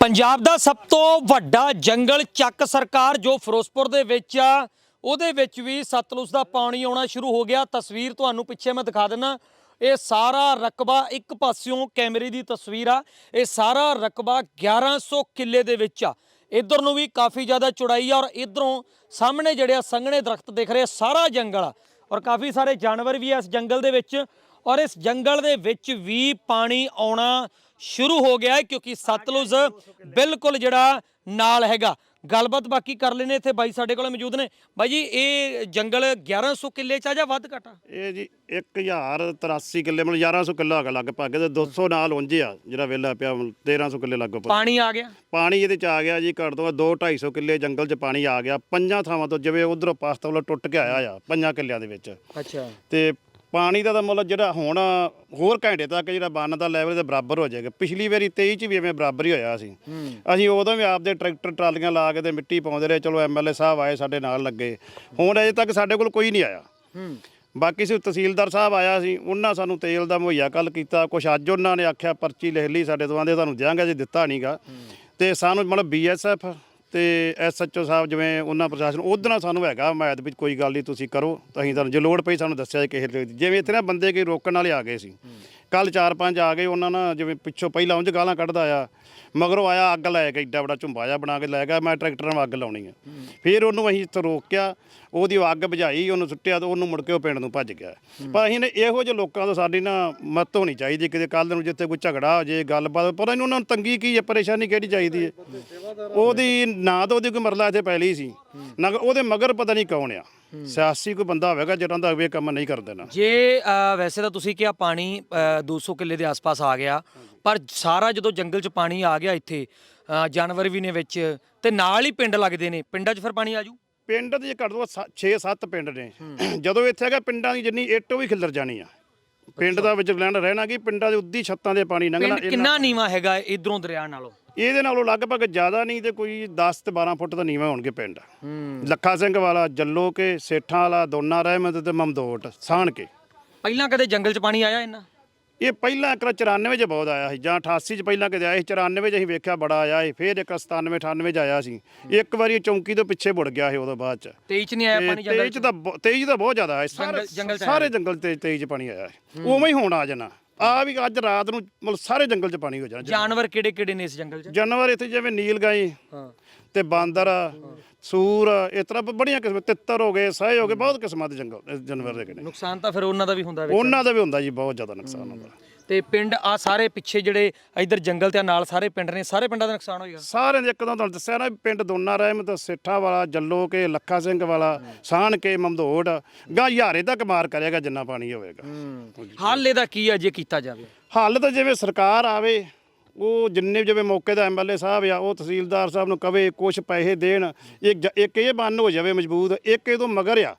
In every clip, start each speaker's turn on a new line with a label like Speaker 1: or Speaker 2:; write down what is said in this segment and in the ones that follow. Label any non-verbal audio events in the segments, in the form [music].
Speaker 1: ਪੰਜਾਬ ਦਾ ਸਭ ਤੋਂ ਵੱਡਾ ਜੰਗਲ ਚੱਕ ਸਰਕਾਰ ਜੋ ਫਿਰੋਜ਼ਪੁਰ ਦੇ ਵਿੱਚ ਆ, ਉਹਦੇ ਵਿੱਚ ਵੀ ਸਤਲੁਜ ਦਾ ਪਾਣੀ ਆਉਣਾ ਸ਼ੁਰੂ ਹੋ ਗਿਆ। ਤਸਵੀਰ ਤੁਹਾਨੂੰ ਪਿੱਛੇ ਮੈਂ ਦਿਖਾ ਦਿੰਨਾ। ਇਹ ਸਾਰਾ ਰਕਬਾ ਇੱਕ ਪਾਸਿਓਂ ਕੈਮਰੇ ਦੀ ਤਸਵੀਰ ਆ। ਇਹ ਸਾਰਾ ਰਕਬਾ 1100 ਕਿੱਲੇ ਦੇ ਵਿੱਚ ਆ। ਇਧਰ ਨੂੰ ਵੀ ਕਾਫੀ ਜ਼ਿਆਦਾ ਚੌੜਾਈ ਆ ਔਰ ਇਧਰੋਂ ਸਾਹਮਣੇ ਜਿਹੜੇ ਆ ਸੰਘਣੇ ਦਰਖਤ ਦਿਖ ਰਹੇ ਆ, ਸਾਰਾ ਜੰਗਲ ਆ। ਔਰ ਕਾਫੀ ਸਾਰੇ ਜਾਨਵਰ ਵੀ ਆ ਇਸ ਜੰਗਲ ਦੇ ਵਿੱਚ। ਔਰ ਇਸ ਜੰਗਲ ਦੇ ਵਿੱਚ ਵੀ ਪਾਣੀ ਆਉਣਾ ਸ਼ੁਰੂ ਹੋ ਗਿਆ ਹੈ ਕਿਉਂਕਿ ਸਤਲੁਜ ਬਿਲਕੁਲ ਜਿਹੜਾ ਨਾਲ ਹੈਗਾ। ਗੱਲਬਾਤ ਬਾਕੀ ਕਰ ਲੈਨੇ ਇੱਥੇ ਬਾਈ ਸਾਡੇ ਕੋਲ ਮੌਜੂਦ ਨੇ। ਬਾਈ ਜੀ ਇਹ ਜੰਗਲ 1100 ਕਿੱਲੇ ਚ ਆ ਜਾਂ ਵੱਧ ਘਟਾ
Speaker 2: ਇਹ ਜੀ 1083 ਕਿੱਲੇ ਮਤਲਬ 1100 ਕਿੱਲਾ ਹੈਗਾ ਲਗਭਗ ਤੇ 200 ਨਾਲ ਉਂਝੇ ਆ ਜਿਹੜਾ ਵੇਲਾ ਪਿਆ ਮਤਲਬ 1300 ਕਿੱਲੇ ਲਗਭਗ
Speaker 1: ਪਾਣੀ ਆ ਗਿਆ?
Speaker 2: ਪਾਣੀ ਇਹਦੇ ਚ ਆ ਗਿਆ ਜੀ ਘੱਟ ਤੋਂ ਘੱਟ 2 250 ਕਿੱਲੇ ਜੰਗਲ ਚ ਪਾਣੀ ਆ ਗਿਆ। ਪੰਜਾਂ ਥਾਵਾਂ ਤੋਂ ਜਿਵੇਂ ਉਧਰੋਂ ਪਾਸਤਾ ਵੱਲੋਂ ਟੁੱਟ ਕੇ ਆਇਆ ਆ ਪੰਜਾਂ ਕਿੱਲਿਆਂ ਦੇ ਵਿੱਚ।
Speaker 1: ਅੱਛਾ।
Speaker 2: ਤੇ ਪਾਣੀ ਦਾ ਤਾਂ ਮੁੱਲ ਜਿਹੜਾ ਹੁਣ ਹੋਰ ਘੰਟੇ ਤੱਕ ਜਿਹੜਾ ਬੰਨ ਦਾ ਲੈਵਲ ਦੇ ਬਰਾਬਰ ਹੋ ਜਾਏਗਾ। ਪਿਛਲੀ ਵਾਰੀ 23 ਚ ਵੀ ਐਵੇਂ ਬਰਾਬਰ ਹੀ ਹੋਇਆ ਸੀ। ਅਸੀਂ ਉਦੋਂ ਵੀ ਆਪਦੇ ਟਰੈਕਟਰ ਟਰਾਲੀਆਂ ਲਾ ਕੇ ਤੇ ਮਿੱਟੀ ਪਾਉਂਦੇ ਰਹੇ ਚਲੋ ਐਮਐਲਏ ਸਾਹਿਬ ਆਏ ਸਾਡੇ ਨਾਲ ਲੱਗੇ। ਹੁਣ ਅਜੇ ਤੱਕ ਸਾਡੇ ਕੋਲ ਕੋਈ ਨਹੀਂ ਆਇਆ। ਬਾਕੀ ਸੀ ਤਹਿਸੀਲਦਾਰ ਸਾਹਿਬ ਆਇਆ ਸੀ ਉਹਨਾਂ ਸਾਨੂੰ ਤੇਲ ਦਾ ਮੁਹੱਈਆ ਕੱਲ ਕੀਤਾ। ਕੁਛ ਅੱਜ ਉਹਨਾਂ ਨੇ ਆਖਿਆ ਪਰਚੀ ਲਿਖ ਲਈ ਸਾਡੇ ਆਂਦੇ ਤੁਹਾਨੂੰ ਦਿਆਂਗੇ ਜੇ ਦਿੱਤਾ ਨਹੀਂਗਾ ਤੇ ਸਾਨੂੰ ਮਤਲਬ ਬੀਐਸਐਫ ਤੇ ਐਸਐਚਓ ਸਾਹਿਬ ਜਿਵੇਂ ਉਹਨਾਂ ਪ੍ਰਸ਼ਾਸਨ ਉਹਦੇ ਨਾਲ ਸਾਨੂੰ ਹੈਗਾ ਹਮਾਇਤ ਵਿੱਚ ਕੋਈ ਗੱਲ ਨਹੀਂ ਤੁਸੀਂ ਕਰੋ, ਤਾਂ ਅਸੀਂ ਤੁਹਾਨੂੰ, ਜੇ ਲੋੜ ਪਈ ਸਾਨੂੰ ਦੱਸਿਆ ਜੇ ਕਿਸੇ ਜਿਵੇਂ ਇੱਥੇ ਨਾ ਬੰਦੇ ਕੋਈ ਰੋਕਣ ਵਾਲੇ ਆ ਗਏ ਸੀ ਕੱਲ ਚਾਰ ਪੰਜ ਆ ਗਏ ਉਹਨਾਂ ਨਾਲ ਜਿਵੇਂ ਪਿੱਛੋਂ ਪਹਿਲਾਂ ਉਂਝ ਗਾਲਾਂ ਕੱਢਦਾ ਆ ਮਗਰੋਂ ਆਇਆ ਅੱਗ ਲੈ ਕੇ ਏਡਾ ਬੜਾ ਝੁੰਬਾ ਜਿਹਾ ਬਣਾ ਕੇ ਲੈ ਗਿਆ ਮੈਂ ਟਰੈਕਟਰ ਨਾਲ ਅੱਗ ਲਾਉਣੀ ਆ। ਫਿਰ ਉਹਨੂੰ ਅਸੀਂ ਇੱਥੇ ਰੋਕਿਆ ਉਹਦੀ ਉਹ ਅੱਗ ਬੁਝਾਈ ਉਹਨੂੰ ਸੁੱਟਿਆ ਤੇ ਉਹਨੂੰ ਮੁੜ ਕੇ ਉਹ ਪਿੰਡ ਨੂੰ ਭੱਜ ਗਿਆ। ਪਰ ਅਸੀਂ ਨੇ ਇਹੋ ਜਿਹੇ ਲੋਕਾਂ ਤੋਂ ਸਾਡੀ ਨਾ ਮਤ ਹੋਣੀ ਚਾਹੀਦੀ ਕਿਤੇ ਕੱਲ ਨੂੰ ਜਿੱਥੇ ਕੋਈ ਝਗੜਾ ਹੋ ਜੇ ਗੱਲਬਾਤ ਪਰ ਇਹਨੂੰ ਉਹਨਾਂ ਨੂੰ ਤੰਗੀ ਕੀ ਹੈ ਪਰੇਸ਼ਾਨੀ ਕਿਹੜੀ ਚਾਹੀਦੀ ਹੈ। ਉਹਦੀ ਨਾ ਤਾਂ ਉਹਦੀ ਕੋਈ ਮਰਲਾ ਇੱਥੇ ਪਹਿਲੀ ਸੀ ਨਾ ਉਹਦੇ ਮਗਰ ਪਤਾ ਨਹੀਂ ਕੌਣ ਆ। ਸਿਆਸੀ ਕੋਈ ਬੰਦਾ ਹੋਵੇਗਾ ਜਿਹੜਾ ਦਾ ਇਹ ਕੰਮ ਨਹੀਂ ਕਰ ਦੇਣਾ।
Speaker 1: ਜੇ ਅ, ਵੈਸੇ ਤਾਂ ਤੁਸੀਂ ਕਿਹਾ ਪਾਣੀ ਅ, 200 ਕਿੱਲੇ ਦੇ ਆਸ-ਪਾਸ ਆ ਗਿਆ ਪਰ ਸਾਰਾ ਜਦੋਂ ਜੰਗਲ 'ਚ ਪਾਣੀ ਆ ਗਿਆ ਇੱਥੇ ਅ, ਜਾਨਵਰ ਵੀ ਨੇ ਵਿੱਚ ਤੇ ਨਾਲ ਹੀ ਪਿੰਡ ਲੱਗਦੇ ਨੇ ਪਿੰਡਾਂ 'ਚ ਫਿਰ ਪਾਣੀ ਆਜੂ
Speaker 2: ਪਿੰਡ ਦੇ ਘੱਟ ਤੋਂ 6-7 ਪਿੰਡ ਨੇ। [clears throat] ਜਦੋਂ ਇੱਥੇ ਹੈਗਾ ਪਿੰਡਾਂ ਦੀ ਜਿੰਨੀ ਇੱਟ ਉਹ ਵੀ ਖਿੱਲਰ ਜਾਣੀ ਆ। ਪਿੰਡ ਦਾ ਵਿੱਚ ਲੈਣ ਰਹਿਣਾ ਕਿ ਪਿੰਡਾਂ ਦੇ ਉੱਦੀ ਛੱਤਾਂ ਦੇ ਪਾਣੀ ਲੰਘਣਾ
Speaker 1: ਪਿੰਡ ਕਿੰਨਾ ਨੀਵਾ ਹੈਗਾ ਇਧਰੋਂ ਦਰਿਆ ਨਾਲੋਂ?
Speaker 2: ਇਹਦੇ ਨਾਲੋਂ ਲਗਭਗ ਜ਼ਿਆਦਾ ਨਹੀਂ ਤੇ ਕੋਈ 10 ਤੇ 12 ਫੁੱਟ ਤਾਂ ਨੀਵੇਂ ਹੋਣਗੇ ਪਿੰਡ। ਲੱਖਾ ਸਿੰਘ ਵਾਲਾ ਜੱਲੋ ਕੇ ਸੇਠਾਂ ਵਾਲਾ ਦੋਨਾ ਰਹਿਮਤ ਤੇ ਮਮਦੋਟ ਸਾਣ ਕੇ।
Speaker 1: ਪਹਿਲਾਂ ਕਦੇ ਜੰਗਲ 'ਚ ਪਾਣੀ ਆਇਆ ਇੰਨਾ?
Speaker 2: ਇਹ ਪਹਿਲਾਂ ਇੱਕ ਵਾਰ 94 ਚ ਬਹੁਤ ਆਇਆ ਸੀ ਜਾਂ 88 ਚ ਪਹਿਲਾਂ ਕਿਤੇ ਆਇਆ ਸੀ 94 ਚ ਅਸੀਂ ਵੇਖਿਆ ਬੜਾ ਆਇਆ ਸੀ ਫਿਰ ਇੱਕ 97 98 ਚ ਆਇਆ ਸੀ। ਇੱਕ ਵਾਰੀ ਚੌਂਕੀ ਤੋਂ ਪਿੱਛੇ ਮੁੜ ਗਿਆ ਸੀ ਉਦੋਂ ਬਾਅਦ ਚ।
Speaker 1: 23 'ਚ ਨਹੀਂ ਆਇਆ ਪਾਣੀ ਜੰਗਲ
Speaker 2: ਤੇਜ ਤਾਂ ਬਹੁ- ਤੇਜ਼ ਤਾਂ ਬਹੁਤ ਜ਼ਿਆਦਾ ਆਇਆ। ਸਾਰੇ
Speaker 1: ਜੰਗਲ- 'ਚ
Speaker 2: ਸਾਰੇ ਜੰਗਲ ਤੇ ਤੇਜ਼ ਪਾਣੀ ਆਇਆ ਹੈ। ਉਵੇਂ ਹੀ ਹੁਣ ਆ ਜਾਣਾ। ਆ ਵੀ ਅੱਜ ਰਾਤ ਨੂੰ ਮਤਲਬ ਸਾਰੇ ਜੰਗਲ 'ਚ ਪਾਣੀ ਹੋ ਜਾਣਾ
Speaker 1: ਜਾਨਵਰ ਕਿਹੜੇ ਕਿਹੜੇ ਨੇ ਇਸ ਜੰਗਲ 'ਚ?
Speaker 2: ਜਾਨਵਰ ਇੱਥੇ ਜਿਵੇਂ ਨੀਲ ਗਾਈ
Speaker 1: ਹਾਂ।
Speaker 2: ਤੇ ਬਾਂਦਰ ਸੂਰ ਇਸ ਤਰ੍ਹਾਂ ਬੜੀਆਂ ਕਿਸਮ ਤਿੱਤਰ ਹੋ ਗਏ ਸਹਿ ਹੋ ਗਏ ਬਹੁਤ ਕਿਸਮਾਂ ਦੇ ਜੰਗਲ ਜਾਨਵਰ ਦੇ ਨੇ।
Speaker 1: ਨੁਕਸਾਨ ਤਾਂ ਫਿਰ ਉਹਨਾਂ ਦਾ ਵੀ ਹੁੰਦਾ
Speaker 2: ਉਹਨਾਂ ਦਾ ਵੀ ਹੁੰਦਾ ਜੀ ਬਹੁਤ ਜ਼ਿਆਦਾ ਨੁਕਸਾਨ ਹੁੰਦਾ।
Speaker 1: ਤੇ ਪਿੰਡ ਆ ਸਾਰੇ ਪਿੱਛੇ ਜਿਹੜੇ ਇਧਰ ਜੰਗਲ ਤੇ ਨਾਲ ਸਾਰੇ ਪਿੰਡ ਨੇ ਸਾਰੇ ਪਿੰਡਾਂ ਦਾ ਨੁਕਸਾਨ ਹੋਏਗਾ
Speaker 2: ਸਾਰਿਆਂ ਦੇ ਇੱਕਦਮ ਤੁਹਾਨੂੰ ਦੱਸਿਆ ਨਾ ਪਿੰਡ ਦੋਨਾ ਰਹਿਮਤ ਸੇਠਾ ਵਾਲਾ ਜੱਲੋ ਕੇ ਲੱਖਾ ਸਿੰਘ ਵਾਲਾ ਸਾਣ ਕੇ ਮਮਦੋੜ ਗਾਂ ਹਜ਼ਾਰੇ ਤੱਕ ਮਾਰ ਕਰੇਗਾ ਜਿੰਨਾ ਪਾਣੀ ਹੋਵੇਗਾ।
Speaker 1: ਹੱਲ ਇਹਦਾ ਕੀ ਹੈ ਜੇ ਕੀਤਾ ਜਾਵੇ?
Speaker 2: ਹੱਲ ਤਾਂ ਜਿਵੇਂ ਸਰਕਾਰ ਆਵੇ ਉਹ ਜਿੰਨੇ ਜਿਵੇਂ ਮੌਕੇ ਦਾ ਐਮਐਲਏ ਸਾਹਿਬ ਆ ਉਹ ਤਹਿਸੀਲਦਾਰ ਸਾਹਿਬ ਨੂੰ ਕਵੇ ਕੁਝ ਪੈਸੇ ਦੇਣ ਇੱਕ ਇੱਕ ਇਹ ਬੰਨ ਹੋ ਜਾਵੇ ਮਜ਼ਬੂਤ ਇੱਕ ਇਹ ਤੋਂ ਮਗਰ ਆ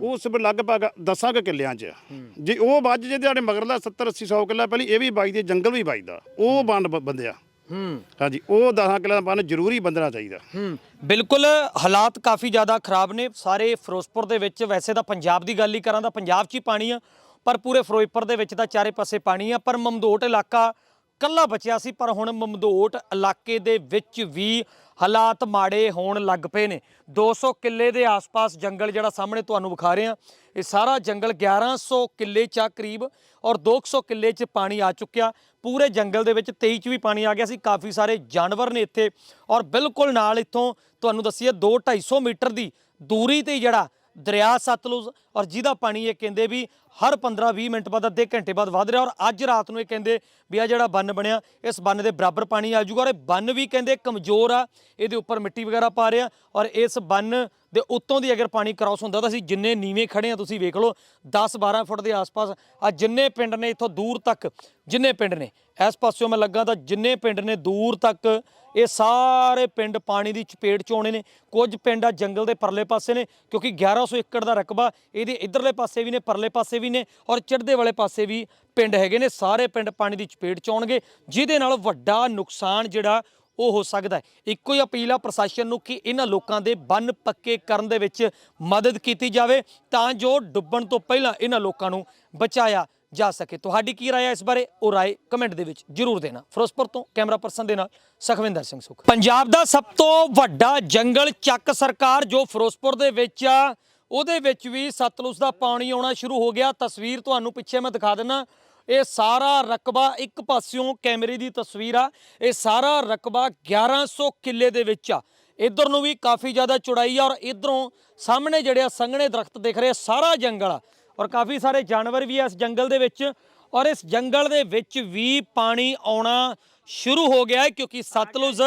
Speaker 2: ਉਹ ਸਭ ਲਗਭਗ 10 ਕੁ ਕਿੱਲਿਆਂ 'ਚ। ਜੇ ਉਹ ਵੱਜ ਜੇ ਤੁਹਾਡੇ ਮਗਰਲਾ 70 80 100 ਕਿੱਲਾ ਪਹਿਲੀ ਇਹ ਵੀ ਬਾਈਦੇ ਜੰਗਲ ਵੀ ਬਾਈਦਾ ਉਹ ਬੰਨ ਬ- ਬੰਦਿਆ।
Speaker 1: ਹੂੰ।
Speaker 2: ਹਾਂਜੀ ਉਹ 10 ਕਿੱਲਿਆਂ ਦਾ ਬੰਨ ਜ਼ਰੂਰੀ ਬੰਦਣਾ ਚਾਹੀਦਾ।
Speaker 1: ਹੂੰ। ਬਿਲਕੁਲ ਹਾਲਾਤ ਕਾਫੀ ਜ਼ਿਆਦਾ ਖਰਾਬ ਨੇ। ਸਾਰੇ ਫਿਰੋਜ਼ਪੁਰ ਦੇ ਵਿੱਚ ਵੈਸੇ ਤਾਂ ਪੰਜਾਬ ਦੀ ਗੱਲ ਹੀ ਕਰਾਂ ਤਾਂ ਪੰਜਾਬ 'ਚ ਹੀ ਪਾਣੀ ਆ ਪਰ ਪੂਰੇ ਫਿਰੋਜ਼ਪੁਰ ਦੇ ਵਿੱਚ ਤਾਂ ਚਾਰੇ ਪਾਸੇ ਪਾਣੀ ਆ। ਪਰ ਮਮਦੋਟ ਇਲਾਕਾ ਕੱਲਾ ਬਚਿਆ ਸੀ ਪਰ ਹੁਣ ਮਮਦੋਟ ਇਲਾਕੇ ਦੇ ਵਿੱਚ ਵੀ ਹਾਲਾਤ ਮਾੜੇ ਹੋਣ ਲੱਗ ਪਏ ਨੇ। 200 ਕਿੱਲੇ ਦੇ ਆਸ-ਪਾਸ ਜੰਗਲ ਜਿਹੜਾ ਸਾਹਮਣੇ ਤੁਹਾਨੂੰ ਵਿਖਾ ਰਹੇ ਆ ਇਹ ਸਾਰਾ ਜੰਗਲ 1100 ਕਿੱਲੇ ਚਾ ਕਰੀਬ ਔਰ 200 ਕਿੱਲੇ 'ਚ ਪਾਣੀ ਆ ਚੁੱਕਿਆ। ਪੂਰੇ ਜੰਗਲ ਦੇ ਵਿੱਚ 23 ਚ ਵੀ ਪਾਣੀ ਆ ਗਿਆ ਸੀ। ਕਾਫੀ ਸਾਰੇ ਜਾਨਵਰ ਨੇ ਇੱਥੇ ਔਰ ਬਿਲਕੁਲ ਨਾਲ ਇੱਥੋਂ ਤੁਹਾਨੂੰ ਦੱਸੀਏ 2 250 ਮੀਟਰ ਦੀ ਦੂਰੀ ਤੇ ਜਿਹੜਾ ਦਰਿਆ ਸਤਲੁਜ ਔਰ ਜਿਹਦਾ ਪਾਣੀ ਇਹ ਕਹਿੰਦੇ ਵੀ ਹਰ 15-20 ਮਿੰਟ ਬਾਅਦ, ਅੱਧੇ ਘੰਟੇ ਬਾਅਦ ਵਧ ਰਿਹਾ ਔਰ ਅੱਜ ਰਾਤ ਨੂੰ ਇਹ ਕਹਿੰਦੇ ਵੀ ਆ ਜਿਹੜਾ ਬੰਨ ਬਣਿਆ, ਇਸ ਬੰਨ ਦੇ ਬਰਾਬਰ ਪਾਣੀ ਆ ਜਾਊਗਾ ਔਰ ਇਹ ਬੰਨ ਵੀ ਕਹਿੰਦੇ ਕਮਜ਼ੋਰ ਆ, ਇਹਦੇ ਉੱਪਰ ਮਿੱਟੀ ਵਗੈਰਾ ਪਾ ਰਿਹਾ ਔਰ ਇਸ ਬੰਨ ਦੇ ਉੱਤੋਂ ਦੀ ਅਗਰ ਪਾਣੀ ਕ੍ਰਾਸ ਹੁੰਦਾ ਤਾਂ ਅਸੀਂ ਜਿੰਨੇ ਨੀਵੇਂ ਖੜੇ ਆ ਤੁਸੀਂ ਵੇਖ ਲਓ 10-12 ਫੁੱਟ ਦੇ ਆਸ-ਪਾਸ ਆ ਜਿੰਨੇ ਪਿੰਡ ਨੇ ਇੱਥੋਂ ਦੂਰ ਤੱਕ, ਜਿੰਨੇ ਪਿੰਡ ਨੇ ਇਸ ਪਾਸਿਓਂ ਮੈਂ ਲੱਗਾ ਤਾਂ ਜਿੰਨੇ ਪਿੰਡ ਨੇ ਦੂਰ ਤੱਕ ਇਹ ਸਾਰੇ ਪਿੰਡ ਪਾਣੀ ਦੀ ਚਪੇਟ 'ਚ ਆਉਣੇ ਨੇ। ਕੁਝ ਪਿੰਡ ਆ ਜੰਗਲ ਦੇ ਪਰਲੇ ਪਾਸੇ ਨੇ, ਕਿਉਂਕਿ 1100 ਏਕੜ ਦਾ ਰਕਬਾ, ਇਹਦੇ ਇਧਰਲੇ ਪਾਸੇ ਵੀ ਨੇ, ਪਰਲੇ ਪਾਸੇ ਵੀ ਨੇ ਔਰ ਚੜ੍ਹਦੇ ਵਾਲੇ ਪਾਸੇ ਵੀ ਪਿੰਡ ਹੈਗੇ ਨੇ। ਸਾਰੇ ਪਿੰਡ ਪਾਣੀ ਦੀ ਚਪੇਟ 'ਚ ਆਉਣਗੇ, ਜਿਹਦੇ ਨਾਲ ਵੱਡਾ ਨੁਕਸਾਨ ਜਿਹੜਾ ਉਹ ਹੋ ਸਕਦਾ ਹੈ। ਇੱਕੋ ਹੀ ਅਪੀਲ ਆ ਪ੍ਰਸ਼ਾਸਨ ਨੂੰ ਕਿ ਇਹਨਾਂ ਲੋਕਾਂ ਦੇ ਬੰਨ ਪੱਕੇ ਕਰਨ ਦੇ ਵਿੱਚ ਮਦਦ ਕੀਤੀ ਜਾਵੇ, ਤਾਂ ਜੋ ਡੁੱਬਣ ਤੋਂ ਪਹਿਲਾਂ ਇਹਨਾਂ ਲੋਕਾਂ ਨੂੰ ਬਚਾਇਆ ਜਾ ਸਕੇ। ਤੁਹਾਡੀ ਕੀ ਰਾਏ ਹੈ ਇਸ ਬਾਰੇ? ਉਹ ਰਾਏ ਕਮੈਂਟ ਦੇ ਵਿੱਚ ਜਰੂਰ ਦੇਣਾ। ਫਿਰੋਜ਼ਪੁਰ ਤੋਂ ਕੈਮਰਾ ਪਰਸਨ ਦੇ ਨਾਲ ਸਖਵਿੰਦਰ ਸਿੰਘ ਸੁਖ। ਪੰਜਾਬ ਦਾ ਸਭ ਤੋਂ ਵੱਡਾ ਜੰਗਲ ਚੱਕ ਸਰਕਾਰ ਜੋ ਫਿਰੋਜ਼ਪੁਰ ਦੇ ਵਿੱਚ ਆ, ਉਹਦੇ ਵਿੱਚ ਵੀ ਸਤਲੁਜ ਦਾ ਪਾਣੀ ਆਉਣਾ ਸ਼ੁਰੂ ਹੋ ਗਿਆ। ਤਸਵੀਰ ਤੁਹਾਨੂੰ ਪਿੱਛੇ ਮੈਂ ਦਿਖਾ ਦਿੰਨਾ। ਇਹ ਸਾਰਾ ਰਕਬਾ ਇੱਕ ਪਾਸਿਓਂ ਕੈਮਰੇ ਦੀ ਤਸਵੀਰ ਆ। ਇਹ ਸਾਰਾ ਰਕਬਾ 1100 ਕਿੱਲੇ ਦੇ ਵਿੱਚ ਆ। ਇਧਰ ਨੂੰ ਵੀ ਕਾਫੀ ਜ਼ਿਆਦਾ ਚੌੜਾਈ ਆ ਔਰ ਇਧਰੋਂ ਸਾਹਮਣੇ ਜਿਹੜੇ ਆ ਸੰਘਣੇ ਦਰਖਤ ਦਿਖ ਰਹੇ ਸਾਰਾ ਜੰਗਲ ਆ। ਔਰ ਕਾਫੀ ਸਾਰੇ ਜਾਨਵਰ ਵੀ ਆ ਇਸ ਜੰਗਲ ਦੇ ਵਿੱਚ। ਔਰ ਇਸ ਜੰਗਲ ਦੇ ਵਿੱਚ ਵੀ ਪਾਣੀ ਆਉਣਾ ਸ਼ੁਰੂ ਹੋ ਗਿਆ ਹੈ ਕਿਉਂਕਿ ਸਤਲੁਜ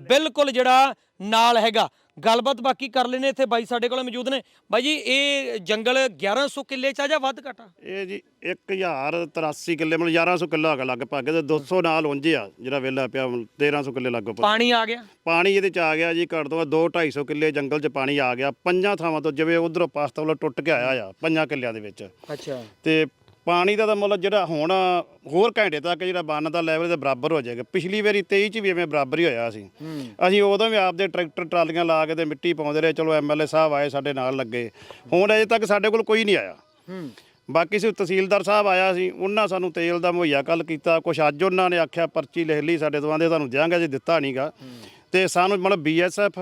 Speaker 1: ਬਿਲਕੁਲ ਜਿਹੜਾ ਨਾਲ ਹੈਗਾ। ਗੱਲਬਾਤ ਬਾਕੀ ਕਰ ਲੈਨੇ ਇੱਥੇ ਬਾਈ ਸਾਡੇ ਕੋਲ ਮੌਜੂਦ ਨੇ। ਬਾਈ ਜੀ ਇਹ ਜੰਗਲ 1100 ਕਿੱਲੇ ਚ ਆ ਜਾਂ ਵੱਧ ਘਟਾ
Speaker 2: ਇਹ ਜੀ 1083 ਕਿੱਲੇ ਮਤਲਬ 1100 ਕਿੱਲਾ ਹੈਗਾ ਲਗਭਗ ਤੇ 200 ਨਾਲ ਉਂਝ ਆ ਜਿਹੜਾ ਵੇਲਾ ਪਿਆ 1300 ਕਿੱਲੇ ਲਗਭਗ।
Speaker 1: ਪਾਣੀ ਆ ਗਿਆ?
Speaker 2: ਪਾਣੀ ਇਹਦੇ ਚ ਆ ਗਿਆ ਜੀ ਘੱਟ ਤੋਂ 2 250 ਕਿੱਲੇ ਜੰਗਲ ਚ ਪਾਣੀ ਆ ਗਿਆ। ਪੰਜਾਂ ਥਾਵਾਂ ਤੋਂ ਜਿਵੇਂ ਉਧਰੋਂ ਪਾਸਤਾ ਵੱਲੋਂ ਟੁੱਟ ਕੇ ਆਇਆ ਆ ਪੰਜਾਂ ਕਿੱਲਿਆਂ ਦੇ ਵਿੱਚ।
Speaker 1: ਅੱਛਾ।
Speaker 2: ਤੇ ਪਾਣੀ ਦਾ ਤਾਂ ਮਤਲਬ ਜਿਹੜਾ ਹੁਣ ਹੋਰ ਘੰਟੇ ਤੱਕ ਜਿਹੜਾ ਬੰਨ ਦਾ ਲੈਵਲ ਦੇ ਬਰਾਬਰ ਹੋ ਜਾਏਗਾ। ਪਿਛਲੀ ਵਾਰੀ 23 ਚ ਵੀ ਐਵੇਂ ਬਰਾਬਰ ਹੀ ਹੋਇਆ ਸੀ। ਅਸੀਂ ਉਦੋਂ ਵੀ ਆਪਦੇ ਟਰੈਕਟਰ ਟਰਾਲੀਆਂ ਲਾ ਕੇ ਤੇ ਮਿੱਟੀ ਪਾਉਂਦੇ ਰਹੇ ਚਲੋ ਐਮਐਲਏ ਸਾਹਿਬ ਆਏ ਸਾਡੇ ਨਾਲ ਲੱਗੇ। ਹੁਣ ਅਜੇ ਤੱਕ ਸਾਡੇ ਕੋਲ ਕੋਈ ਨਹੀਂ ਆਇਆ। ਬਾਕੀ ਸੀ ਤਹਿਸੀਲਦਾਰ ਸਾਹਿਬ ਆਇਆ ਸੀ ਉਹਨਾਂ ਸਾਨੂੰ ਤੇਲ ਦਾ ਮੁਹੱਈਆ ਕੱਲ ਕੀਤਾ। ਕੁਛ ਅੱਜ ਉਹਨਾਂ ਨੇ ਆਖਿਆ ਪਰਚੀ ਲਿਖ ਲਈ ਸਾਡੇ ਤੋਂ ਆਂਦੇ ਤੁਹਾਨੂੰ ਦਿਆਂਗੇ ਜੇ ਦਿੱਤਾ ਨਹੀਂਗਾ ਤੇ ਸਾਨੂੰ ਮਤਲਬ ਬੀਐਸਐਫ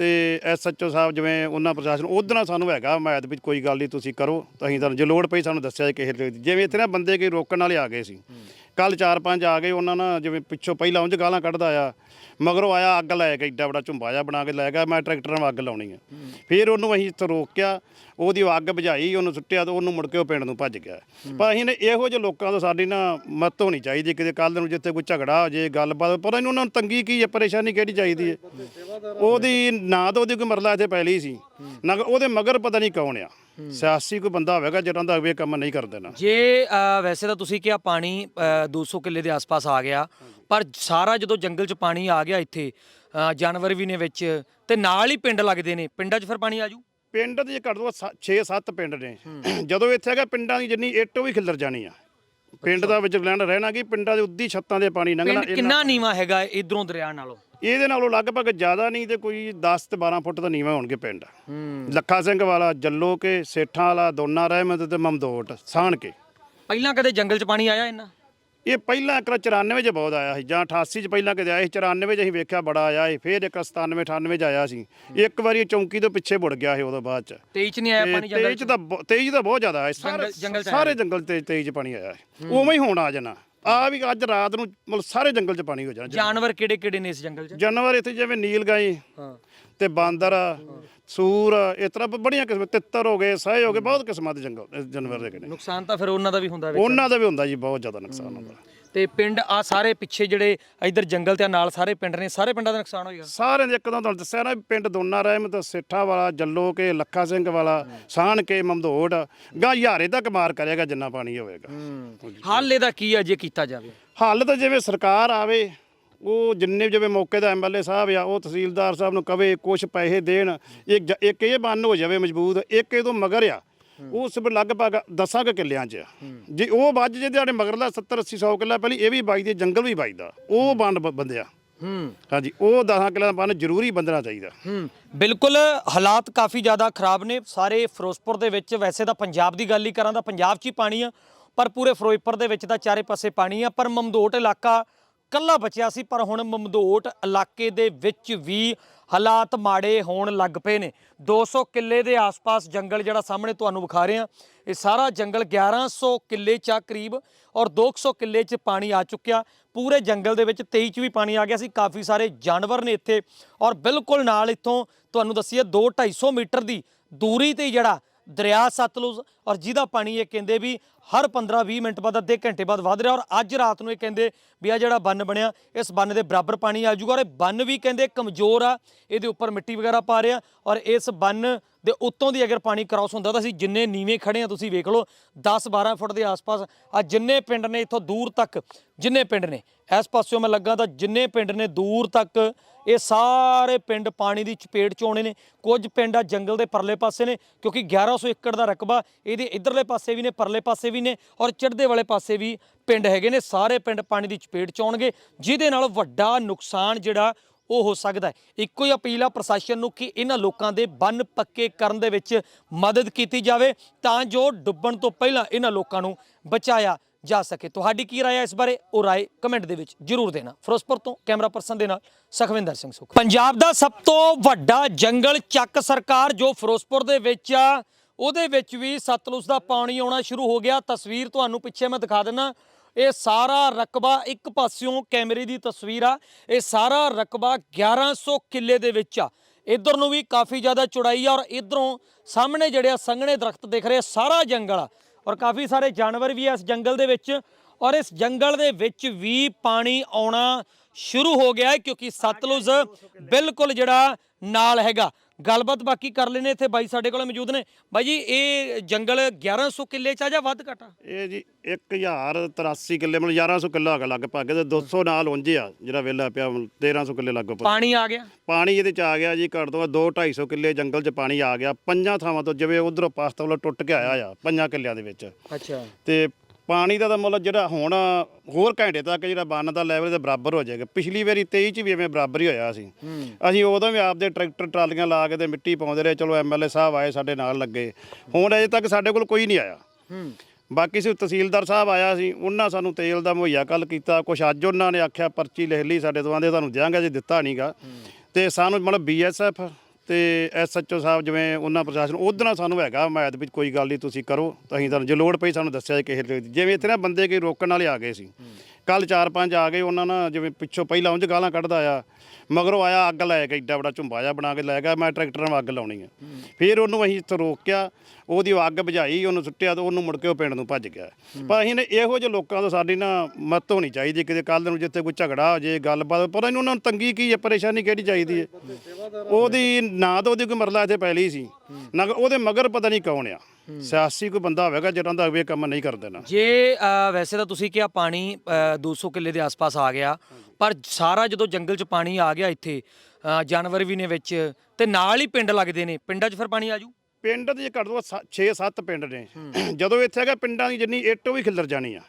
Speaker 2: ਤੇ ਐਸਐਚਓ ਸਾਹਿਬ ਜਿਵੇਂ ਉਹਨਾਂ ਪ੍ਰਸ਼ਾਸਨ ਉਹਦੇ ਨਾਲ ਸਾਨੂੰ ਹੈਗਾ ਹਮਾਇਤ ਵਿੱਚ ਕੋਈ ਗੱਲ ਨਹੀਂ, ਤੁਸੀਂ ਕਰੋ, ਤਾਂ ਅਸੀਂ ਤੁਹਾਨੂੰ ਜੇ ਲੋੜ ਪਈ ਸਾਨੂੰ ਦੱਸਿਆ ਜੇ ਕਿਸੇ ਜਿਵੇਂ ਇੱਥੇ ਨਾ ਬੰਦੇ ਕੋਈ ਰੋਕਣ ਵਾਲੇ ਆ ਗਏ ਸੀ ਕੱਲ ਚਾਰ ਪੰਜ ਆ ਗਏ, ਉਹਨਾਂ ਨਾਲ ਜਿਵੇਂ ਪਿੱਛੋਂ ਪਹਿਲਾਂ ਉਂਝ ਗਾਲਾਂ ਕੱਢਦਾ ਆ, ਮਗਰੋਂ ਆਇਆ ਅੱਗ ਲੈ ਕੇ ਏਡਾ ਬੜਾ ਝੁੰਬਾ ਜਿਹਾ ਬਣਾ ਕੇ ਲੈ ਗਿਆ, ਮੈਂ ਟਰੈਕਟਰ ਨਾਲ ਅੱਗ ਲਾਉਣੀ ਆ। ਫਿਰ ਉਹਨੂੰ ਅਸੀਂ ਇੱਥੇ ਰੋਕਿਆ, ਉਹਦੀ ਅੱਗ ਬੁਝਾਈ, ਉਹਨੂੰ ਸੁੱਟਿਆ ਤੇ ਉਹਨੂੰ ਮੁੜ ਕੇ ਉਹ ਪਿੰਡ ਨੂੰ ਭੱਜ ਗਿਆ। ਪਰ ਅਸੀਂ ਨੇ ਇਹੋ ਜਿਹੇ ਲੋਕਾਂ ਤੋਂ ਸਾਡੀ ਨਾ ਮਤ ਹੋਣੀ ਚਾਹੀਦੀ, ਕਿਤੇ ਕੱਲ ਨੂੰ ਜਿੱਥੇ ਕੋਈ ਝਗੜਾ ਹੋ ਜੇ, ਗੱਲਬਾਤ ਪਰ ਇਹਨੂੰ ਉਹਨਾਂ ਨੂੰ ਤੰਗੀ ਕੀ ਹੈ ਪਰੇਸ਼ਾਨੀ ਕਿਹੜੀ ਚਾਹੀਦੀ ਹੈ ਉਹਦੀ ਨਾ ਤਾਂ ਉਹਦੀ ਕੋਈ ਮਰਲਾ ਇੱਥੇ ਪਹਿਲੀ ਸੀ। ਨਾ ਉਹਦੇ ਮਗਰ ਪਤਾ ਨਹੀਂ ਕੌਣ ਆ। ਸਿਆਸੀ ਕੋਈ ਬੰਦਾ ਹੋਵੇਗਾ ਜਿਹੜਾ ਦਾ ਇਹ ਕੰਮ ਨਹੀਂ ਕਰ ਦੇਣਾ
Speaker 1: ਜੇ ਅ, ਵੈਸੇ ਤਾਂ ਤੁਸੀਂ ਕਿਹਾ ਪਾਣੀ ਅ, 200 ਕਿੱਲੇ ਦੇ ਆਸ-ਪਾਸ ਆ ਗਿਆ। ਪਰ ਸਾਰਾ ਜਦੋਂ ਜੰਗਲ 'ਚ ਪਾਣੀ ਆ ਗਿਆ ਇੱਥੇ ਅ, ਜਾਨਵਰ ਵੀ ਨੇ ਵਿੱਚ ਤੇ ਨਾਲ ਹੀ ਪਿੰਡ ਲੱਗਦੇ ਨੇ। ਪਿੰਡਾਂ 'ਚ ਫਿਰ ਪਾਣੀ ਆਜੂ
Speaker 2: ਪਿੰਡ ਦੇ ਘੱਟ ਤੋਂ 6-7 ਪਿੰਡ ਨੇ। ਜਦੋਂ ਇੱਥੇ ਹੈਗਾ ਪਿੰਡਾਂ ਦੀ ਜਿੰਨੀ ਇੱਟ ਉਹ ਵੀ ਖਿੱਲਰ ਜਾਣੀ ਆ। ਪਿੰਡ ਦਾ ਵਿੱਚ ਲੈਣ ਰਹਿਣਾ ਕਿ ਪਿੰਡਾਂ ਦੇ ਉੱਦੀ ਛੱਤਾਂ ਦੇ ਪਾਣੀ ਲੰਘਣਾ
Speaker 1: ਪਿੰਡ ਕਿੰਨਾ ਨੀਵਾ ਹੈਗਾ ਇਧਰੋਂ ਦਰਿਆ ਨਾਲੋਂ?
Speaker 2: ਇਹਦੇ ਨਾਲੋਂ ਲਗਭਗ ਜ਼ਿਆਦਾ ਨਹੀਂ ਤੇ ਕੋਈ 10 ਤੇ 12 ਫੁੱਟ ਤਾਂ ਨੀਵੇਂ ਹੋਣਗੇ ਪਿੰਡ। ਲੱਖਾ ਸਿੰਘ ਵਾਲਾ ਜੱਲੋ ਕੇ ਸੇਠਾਂ ਵਾਲਾ ਦੋਨਾ ਰਹਿਮਤ ਤੇ ਮਮਦੋਟ ਸਾਣ ਕੇ।
Speaker 1: ਪਹਿਲਾਂ ਕਦੇ ਜੰਗਲ 'ਚ ਪਾਣੀ ਆਇਆ ਇੰਨਾ?
Speaker 2: ਇਹ ਪਹਿਲਾਂ ਇੱਕ 94 ਚ ਬਹੁਤ ਆਇਆ ਸੀ ਜਾਂ 88 ਚ ਪਹਿਲਾਂ ਕਿਤੇ ਆਇਆ ਸੀ 94 ਚ ਅਸੀਂ ਵੇਖਿਆ ਬੜਾ ਆਇਆ ਸੀ ਫਿਰ ਇੱਕ 97 98 ਚ ਆਇਆ ਸੀ। ਇੱਕ ਵਾਰੀ ਚੌਂਕੀ ਤੋਂ ਪਿੱਛੇ ਮੁੜ ਗਿਆ ਸੀ ਉਦੋਂ ਬਾਅਦ ਚ।
Speaker 1: 23 'ਚ ਨਹੀਂ ਆਇਆ ਪਾਣੀ ਜੰਗਲ
Speaker 2: ਤੇਜ
Speaker 1: 'ਚ?
Speaker 2: ਤਾਂ ਬਹੁਤ ਜ਼ਿਆਦਾ ਹੈ ਸਾਰੇ
Speaker 1: ਜੰਗਲ- 'ਚ ਆਇਆ।
Speaker 2: ਸਾਰੇ ਜੰਗਲ ਤੇ ਤੇਜ਼ 'ਚ ਪਾਣੀ ਆਇਆ ਉਵੇਂ ਹੀ ਹੁਣ ਆ ਜਾਣਾ ਆ ਵੀ ਅੱਜ ਰਾਤ ਨੂੰ ਮਤਲਬ ਸਾਰੇ ਜੰਗਲ 'ਚ ਪਾਣੀ ਹੋ ਜਾਣਾ
Speaker 1: ਜਾਨਵਰ ਕਿਹੜੇ ਕਿਹੜੇ ਨੇ ਇਸ ਜੰਗਲ 'ਚ?
Speaker 2: ਜਾਨਵਰ ਇੱਥੇ ਜਿਵੇਂ ਨੀਲ ਗਾਈ
Speaker 1: ਹਾਂ।
Speaker 2: ਤੇ ਬਾਂਦਰ ਸੂਰ ਇਸ ਤਰ੍ਹਾਂ ਬੜੀਆਂ ਕਿਸਮ ਤਿੱਤਰ ਹੋ ਗਏ ਸਹਿ ਹੋ ਗਏ ਬਹੁਤ ਕਿਸਮਾਂ ਦੇ ਜੰਗਲ ਜਾਨਵਰ ਦੇ ਨੇ।
Speaker 1: ਨੁਕਸਾਨ ਤਾਂ ਫਿਰ ਉਹਨਾਂ ਦਾ ਵੀ ਹੁੰਦਾ ਵਿੱਚ।
Speaker 2: ਉਹਨਾਂ ਦਾ ਵੀ ਹੁੰਦਾ ਜੀ ਬਹੁਤ ਜ਼ਿਆਦਾ ਨੁਕਸਾਨ ਹੁੰਦਾ।
Speaker 1: ਤੇ ਪਿੰਡ ਆ ਸਾਰੇ ਪਿੱਛੇ ਜਿਹੜੇ ਇਧਰ ਜੰਗਲ ਤੇ ਨਾਲ ਸਾਰੇ ਪਿੰਡ ਨੇ ਸਾਰੇ ਪਿੰਡਾਂ ਦਾ ਨੁਕਸਾਨ ਹੋਏਗਾ
Speaker 2: ਸਾਰਿਆਂ ਦੇ ਇੱਕਦਮ ਤੁਹਾਨੂੰ ਦੱਸਿਆ ਨਾ ਵੀ ਪਿੰਡ ਦੋਨਾ ਰਹਿਮਤ ਸੇਠਾ ਵਾਲਾ ਜੱਲੋ ਕੇ ਲੱਖਾ ਸਿੰਘ ਵਾਲਾ ਸਾਣ ਕੇ ਮਮਦੋੜ ਗਾ ਹਜ਼ਾਰੇ ਤੱਕ ਮਾਰ ਕਰੇਗਾ ਜਿੰਨਾ ਪਾਣੀ ਹੋਵੇਗਾ।
Speaker 1: ਹੱਲ ਇਹਦਾ ਕੀ ਹੈ ਜੇ ਕੀਤਾ ਜਾਵੇ?
Speaker 2: ਹੱਲ ਤਾਂ ਜਿਵੇਂ ਸਰਕਾਰ ਆਵੇ ਉਹ ਜਿੰਨੇ ਜਿਵੇਂ ਮੌਕੇ ਦਾ ਐਮਐਲਏ ਸਾਹਿਬ ਆ ਉਹ ਤਹਿਸੀਲਦਾਰ ਸਾਹਿਬ ਨੂੰ ਕਵੇ ਕੁਝ ਪੈਸੇ ਦੇਣ ਇੱਕ ਇੱਕ ਇਹ ਬੰਨ ਹੋ ਜਾਵੇ ਮਜ਼ਬੂਤ ਇੱਕ ਇਹ ਤੋਂ ਮਗਰ ਆ। ਉਹ ਸਿਰ ਲਗਭਗ 10 ਕੁ ਕਿੱਲਿਆਂ 'ਚ। ਜੇ ਉਹ ਵੱਜ ਜੇ ਤੁਹਾਡੇ ਮਗਰਲਾ 70 80 100 ਕਿੱਲਾ ਪਹਿਲੀ ਇਹ ਵੀ ਬਾਈ ਦੇ ਜੰਗਲ ਵੀ ਬਾਈਦਾ ਉਹ ਬੰਨ ਬੰਦਿਆ।
Speaker 1: ਹੂੰ।
Speaker 2: ਹਾਂਜੀ ਉਹ 10 ਕਿੱਲਿਆਂ ਦਾ ਬੰਨ ਜ਼ਰੂਰੀ ਬੰਦਣਾ ਚਾਹੀਦਾ।
Speaker 1: ਹੂੰ। ਬਿਲਕੁਲ ਹਾਲਾਤ ਕਾਫੀ ਜ਼ਿਆਦਾ ਖਰਾਬ ਨੇ। ਸਾਰੇ ਫਿਰੋਜ਼ਪੁਰ ਦੇ ਵਿੱਚ ਵੈਸੇ ਤਾਂ ਪੰਜਾਬ ਦੀ ਗੱਲ ਹੀ ਕਰਾਂ ਤਾਂ ਪੰਜਾਬ 'ਚ ਹੀ ਪਾਣੀ ਆ ਪਰ ਪੂਰੇ ਫਿਰੋਜ਼ਪੁਰ ਦੇ ਵਿੱਚ ਤਾਂ ਚਾਰੇ ਪਾਸੇ ਪਾਣੀ ਆ। ਪਰ ਮਮਦੋਟ ਇਲਾਕਾ ਕੱਲਾ ਬਚਿਆ ਸੀ, ਪਰ ਹੁਣ ਮਮਦੋਟ ਇਲਾਕੇ ਦੇ ਵਿੱਚ ਵੀ ਹਾਲਾਤ ਮਾੜੇ ਹੋਣ ਲੱਗ ਪਏ ਨੇ। 200 ਕਿੱਲੇ ਦੇ ਆਸ-ਪਾਸ ਜੰਗਲ ਜਿਹੜਾ ਸਾਹਮਣੇ ਤੁਹਾਨੂੰ ਵਿਖਾ ਰਹੇ ਆ ਇਹ ਸਾਰਾ ਜੰਗਲ 1100 ਕਿੱਲੇ ਚ ਆ ਕਰੀਬ ਔਰ 200 ਕਿੱਲੇ ਚ ਪਾਣੀ ਆ ਚੁੱਕਿਆ। ਪੂਰੇ ਜੰਗਲ ਦੇ ਵਿੱਚ 23 ਚ ਵੀ ਪਾਣੀ ਆ ਗਿਆ ਸੀ, ਕਾਫੀ ਸਾਰੇ ਜਾਨਵਰ ਨੇ ਇੱਥੇ ਔਰ ਬਿਲਕੁਲ ਨਾਲ ਇੱਥੋਂ ਤੁਹਾਨੂੰ ਦੱਸੀਏ 2 250 ਮੀਟਰ ਦੀ ਦੂਰੀ ਤੇ ਜਿਹੜਾ ਦਰਿਆ ਸਤਲੁਜ ਔਰ ਜਿਹਦਾ ਪਾਣੀ ਇਹ ਕਹਿੰਦੇ ਵੀ ਹਰ 15-20 ਮਿੰਟ ਬਾਅਦ, ਅੱਧੇ ਘੰਟੇ ਬਾਅਦ ਵਧ ਰਿਹਾ ਔਰ ਅੱਜ ਰਾਤ ਨੂੰ ਇਹ ਕਹਿੰਦੇ ਵੀ ਆ ਜਿਹੜਾ ਬੰਨ ਬਣਿਆ, ਇਸ ਬੰਨ ਦੇ ਬਰਾਬਰ ਪਾਣੀ ਆ ਜਾਊਗਾ ਔਰ ਇਹ ਬੰਨ ਵੀ ਕਹਿੰਦੇ ਕਮਜ਼ੋਰ ਆ, ਇਹਦੇ ਉੱਪਰ ਮਿੱਟੀ ਵਗੈਰਾ ਪਾ ਰਿਹਾ ਔਰ ਇਸ ਬੰਨ ਦੇ ਉੱਤੋਂ ਦੀ ਅਗਰ ਪਾਣੀ ਕ੍ਰਾਸ ਹੁੰਦਾ ਤਾਂ ਅਸੀਂ ਜਿੰਨੇ ਨੀਵੇਂ ਖੜੇ ਆ ਤੁਸੀਂ ਵੇਖ ਲਓ 10-12 ਫੁੱਟ ਦੇ ਆਸ-ਪਾਸ ਆ ਜਿੰਨੇ ਪਿੰਡ ਨੇ ਇੱਥੋਂ ਦੂਰ ਤੱਕ, ਜਿੰਨੇ ਪਿੰਡ ਨੇ, ਇਸ ਪਾਸਿਓਂ ਮੈਂ ਲੱਗਾ ਤਾਂ ਜਿੰਨੇ ਪਿੰਡ ਨੇ ਦੂਰ ਤੱਕ ਇਹ ਸਾਰੇ ਪਿੰਡ ਪਾਣੀ ਦੀ ਚਪੇਟ 'ਚ ਆਉਣੇ ਨੇ। ਕੁਝ ਪਿੰਡ ਆ ਜੰਗਲ ਦੇ ਪਰਲੇ ਪਾਸੇ ਨੇ, ਕਿਉਂਕਿ 1100 ਏਕੜ ਦਾ ਰਕਬਾ, ਇਹਦੇ ਇਧਰਲੇ ਪਾਸੇ ਵੀ ਨੇ, ਪਰਲੇ ਪਾਸੇ ਵੀ ਨੇ ਔਰ ਚੜ੍ਹਦੇ ਵਾਲੇ ਪਾਸੇ ਵੀ ਪਿੰਡ ਹੈਗੇ ਨੇ। ਸਾਰੇ ਪਿੰਡ ਪਾਣੀ ਦੀ ਚਪੇਟ 'ਚ ਆਉਣਗੇ, ਜਿਹਦੇ ਨਾਲ ਵੱਡਾ ਨੁਕਸਾਨ ਜਿਹੜਾ ਉਹ ਹੋ ਸਕਦਾ ਇੱਕੋ ਹੀ ਅਪੀਲ ਆ ਪ੍ਰਸ਼ਾਸਨ ਨੂੰ ਕਿ ਇਹਨਾਂ ਲੋਕਾਂ ਦੇ ਬੰਨ ਪੱਕੇ ਕਰਨ ਦੇ ਵਿੱਚ ਮਦਦ ਕੀਤੀ ਜਾਵੇ, ਤਾਂ ਜੋ ਡੁੱਬਣ ਤੋਂ ਪਹਿਲਾਂ ਇਹਨਾਂ ਲੋਕਾਂ ਨੂੰ ਬਚਾਇਆ ਜਾ ਸਕੇ। ਤੁਹਾਡੀ ਕੀ ਰਾਏ ਹੈ ਇਸ ਬਾਰੇ? ਉਹ ਰਾਏ ਕਮੈਂਟ ਦੇ ਵਿੱਚ ਜਰੂਰ ਦੇਣਾ। ਫਿਰੋਜ਼ਪੁਰ ਤੋਂ ਕੈਮਰਾ ਪਰਸਨ ਦੇ ਨਾਲ ਸਖਵਿੰਦਰ ਸਿੰਘ ਸੁਖ। ਪੰਜਾਬ ਦਾ ਸਭ ਤੋਂ ਵੱਡਾ ਜੰਗਲ ਚੱਕ ਸਰਕਾਰ ਜੋ ਫਿਰੋਜ਼ਪੁਰ ਦੇ ਵਿੱਚ ਆ, ਉਹਦੇ ਵਿੱਚ ਵੀ ਸਤਲੁਜ ਦਾ ਪਾਣੀ ਆਉਣਾ ਸ਼ੁਰੂ ਹੋ ਗਿਆ। ਤਸਵੀਰ ਤੁਹਾਨੂੰ ਪਿੱਛੇ ਮੈਂ ਦਿਖਾ ਦਿੰਨਾ। ਇਹ ਸਾਰਾ ਰਕਬਾ ਇੱਕ ਪਾਸਿਓਂ ਕੈਮਰੇ ਦੀ ਤਸਵੀਰ ਆ। ਇਹ ਸਾਰਾ ਰਕਬਾ 1100 ਕਿੱਲੇ ਦੇ ਵਿੱਚ ਆ। ਇਧਰ ਨੂੰ ਵੀ ਕਾਫੀ ਜ਼ਿਆਦਾ ਚੌੜਾਈ ਆ ਔਰ ਇਧਰੋਂ ਸਾਹਮਣੇ ਜਿਹੜੇ ਆ ਸੰਘਣੇ ਦਰਖਤ ਦਿਖ ਰਹੇ ਸਾਰਾ ਜੰਗਲ ਆ। ਔਰ ਕਾਫੀ ਸਾਰੇ ਜਾਨਵਰ ਵੀ ਆ ਇਸ ਜੰਗਲ ਦੇ ਵਿੱਚ। ਔਰ ਇਸ ਜੰਗਲ ਦੇ ਵਿੱਚ ਵੀ ਪਾਣੀ ਆਉਣਾ ਸ਼ੁਰੂ ਹੋ ਗਿਆ ਹੈ ਕਿਉਂਕਿ ਸਤਲੁਜ ਬਿਲਕੁਲ ਜਿਹੜਾ ਨਾਲ ਹੈਗਾ। ਗੱਲਬਾਤ ਬਾਕੀ ਕਰ ਲੈਨੇ ਇੱਥੇ ਬਾਈ ਸਾਡੇ ਕੋਲ ਮੌਜੂਦ ਨੇ। ਬਾਈ ਜੀ ਇਹ ਜੰਗਲ 1100 ਕਿੱਲੇ ਚ ਆ ਜਾਂ ਵੱਧ ਘਟਾ
Speaker 2: ਇਹ ਜੀ 1083 ਕਿੱਲੇ ਮਤਲਬ 1100 ਕਿੱਲਾ ਹੈਗਾ ਲਗਭਗ ਤੇ 200 ਨਾਲ ਉਂਝ ਆ ਜਿਹੜਾ ਵੇਲਾ ਪਿਆ 1300 ਕਿੱਲੇ ਲਗਭਗ।
Speaker 1: ਪਾਣੀ ਆ ਗਿਆ?
Speaker 2: ਪਾਣੀ ਇਹਦੇ ਚ ਆ ਗਿਆ ਜੀ ਘੱਟ ਤੋਂ ਘੱਟ 2 250 ਕਿੱਲੇ ਜੰਗਲ ਚ ਪਾਣੀ ਆ ਗਿਆ। ਪੰਜਾਂ ਥਾਵਾਂ ਤੋਂ ਜਿਵੇਂ ਉਧਰੋਂ ਪਾਸਤਾ ਵੱਲੋਂ ਟੁੱਟ ਕੇ ਆਇਆ ਆ ਪੰਜਾਂ ਕਿੱਲਿਆਂ ਦੇ ਵਿੱਚ।
Speaker 1: ਅੱਛਾ।
Speaker 2: ਤੇ ਪਾਣੀ ਦਾ ਤਾਂ ਮਤਲਬ ਜਿਹੜਾ ਹੁਣ ਹੋਰ ਘੰਟੇ ਤੱਕ ਜਿਹੜਾ ਬੰਨ ਦਾ ਲੈਵਲ ਦੇ ਬਰਾਬਰ ਹੋ ਜਾਏਗਾ। ਪਿਛਲੀ ਵਾਰੀ 23 ਚ ਵੀ ਐਵੇਂ ਬਰਾਬਰ ਹੀ ਹੋਇਆ ਸੀ। ਅਸੀਂ ਉਦੋਂ ਵੀ ਆਪਦੇ ਟਰੈਕਟਰ ਟਰਾਲੀਆਂ ਲਾ ਕੇ ਤੇ ਮਿੱਟੀ ਪਾਉਂਦੇ ਰਹੇ ਚਲੋ ਐਮਐਲਏ ਸਾਹਿਬ ਆਏ ਸਾਡੇ ਨਾਲ ਲੱਗੇ। ਹੁਣ ਅਜੇ ਤੱਕ ਸਾਡੇ ਕੋਲ ਕੋਈ ਨਹੀਂ ਆਇਆ। ਬਾਕੀ ਸੀ ਤਹਿਸੀਲਦਾਰ ਸਾਹਿਬ ਆਇਆ ਸੀ ਉਹਨਾਂ ਸਾਨੂੰ ਤੇਲ ਦਾ ਮੁਹੱਈਆ ਕੱਲ ਕੀਤਾ। ਕੁਛ ਅੱਜ ਉਹਨਾਂ ਨੇ ਆਖਿਆ ਪਰਚੀ ਲਿਖ ਲਈ ਸਾਡੇ ਤੋਂ ਆਂਦੇ ਤੁਹਾਨੂੰ ਦਿਆਂਗੇ ਜੇ ਦਿੱਤਾ ਨਹੀਂਗਾ ਤੇ ਸਾਨੂੰ ਮਤਲਬ ਬੀਐਸਐਫ ਤੇ ਐਸਐਚਓ ਸਾਹਿਬ ਜਿਵੇਂ ਉਹਨਾਂ ਪ੍ਰਸ਼ਾਸਨ ਉਹਦੇ ਨਾਲ ਸਾਨੂੰ ਹੈਗਾ ਹਮਾਇਤ ਵਿੱਚ ਕੋਈ ਗੱਲ ਨਹੀਂ, ਤੁਸੀਂ ਕਰੋ, ਤਾਂ ਅਸੀਂ ਤੁਹਾਨੂੰ ਜੇ ਲੋੜ ਪਈ ਸਾਨੂੰ ਦੱਸਿਆ ਜੇ ਕਿਸੇ ਜਿਵੇਂ ਇੱਥੇ ਨਾ ਬੰਦੇ ਕੋਈ ਰੋਕਣ ਵਾਲੇ ਆ ਗਏ ਸੀ ਕੱਲ ਚਾਰ ਪੰਜ ਆ ਗਏ, ਉਹਨਾਂ ਨਾਲ ਜਿਵੇਂ ਪਿੱਛੋਂ ਪਹਿਲਾਂ ਉਂਝ ਗਾਲਾਂ ਕੱਢਦਾ ਆ, ਮਗਰੋਂ ਆਇਆ ਅੱਗ ਲੈ ਕੇ ਏਡਾ ਬੜਾ ਝੁੰਬਾ ਜਿਹਾ ਬਣਾ ਕੇ ਲੈ ਗਿਆ, ਮੈਂ ਟਰੈਕਟਰ ਨਾਲ ਅੱਗ ਲਾਉਣੀ ਆ। ਫਿਰ ਉਹਨੂੰ ਅਸੀਂ ਇੱਥੋਂ ਰੋਕਿਆ, ਉਹਦੀ ਅੱਗ ਬੁਝਾਈ, ਉਹਨੂੰ ਸੁੱਟਿਆ ਤੇ ਉਹਨੂੰ ਮੁੜ ਕੇ ਉਹ ਪਿੰਡ ਨੂੰ ਭੱਜ ਗਿਆ। ਪਰ ਅਸੀਂ ਨੇ ਇਹੋ ਜਿਹੇ ਲੋਕਾਂ ਤੋਂ ਸਾਡੀ ਨਾ ਮਤ ਹੋਣੀ ਚਾਹੀਦੀ, ਕਿਤੇ ਕੱਲ ਨੂੰ ਜਿੱਥੇ ਕੋਈ ਝਗੜਾ ਹੋ ਜੇ, ਗੱਲਬਾਤ ਪਰ ਇਹਨੂੰ ਉਹਨਾਂ ਨੂੰ ਤੰਗੀ ਕੀ ਹੈ, ਪਰੇਸ਼ਾਨੀ ਕਿਹੜੀ ਚਾਹੀਦੀ ਹੈ? ਉਹਦੀ ਨਾ ਤਾਂ ਉਹਦੀ ਕੋਈ ਮਰਲਾ ਇੱਥੇ ਪਹਿਲੀ ਸੀ। ਨਾ ਉਹਦੇ ਮਗਰ ਪਤਾ ਨਹੀਂ ਕੌਣ ਆ। ਸਿਆਸੀ ਕੋਈ ਬੰਦਾ ਹੋਵੇਗਾ ਜਿਹੜਾ ਦਾ ਵੀ ਇਹ ਕੰਮ ਨਹੀਂ ਕਰ ਦੇਣਾ
Speaker 1: ਜੇ ਅ, ਵੈਸੇ ਤਾਂ ਤੁਸੀਂ ਕਿਹਾ ਪਾਣੀ ਅ, 200 ਕਿੱਲੇ ਦੇ ਆਸ-ਪਾਸ ਆ ਗਿਆ। ਪਰ ਸਾਰਾ ਜਦੋਂ ਜੰਗਲ 'ਚ ਪਾਣੀ ਆ ਗਿਆ ਇੱਥੇ ਅ, ਜਾਨਵਰ ਵੀ ਨੇ ਵਿੱਚ ਤੇ ਨਾਲ ਹੀ ਪਿੰਡ ਲੱਗਦੇ ਨੇ। ਪਿੰਡਾਂ 'ਚ ਫਿਰ ਪਾਣੀ ਆਜੂ
Speaker 2: ਪਿੰਡ ਦੇ ਘੱਟ ਤੋਂ 6-7 ਪਿੰਡ ਨੇ। ਜਦੋਂ ਇੱਥੇ ਹੈਗਾ ਪਿੰਡਾਂ ਦੀ ਜਿੰਨੀ ਇੱਟ ਉਹ ਵੀ ਖਿੱਲਰ ਜਾਣੀ ਆ।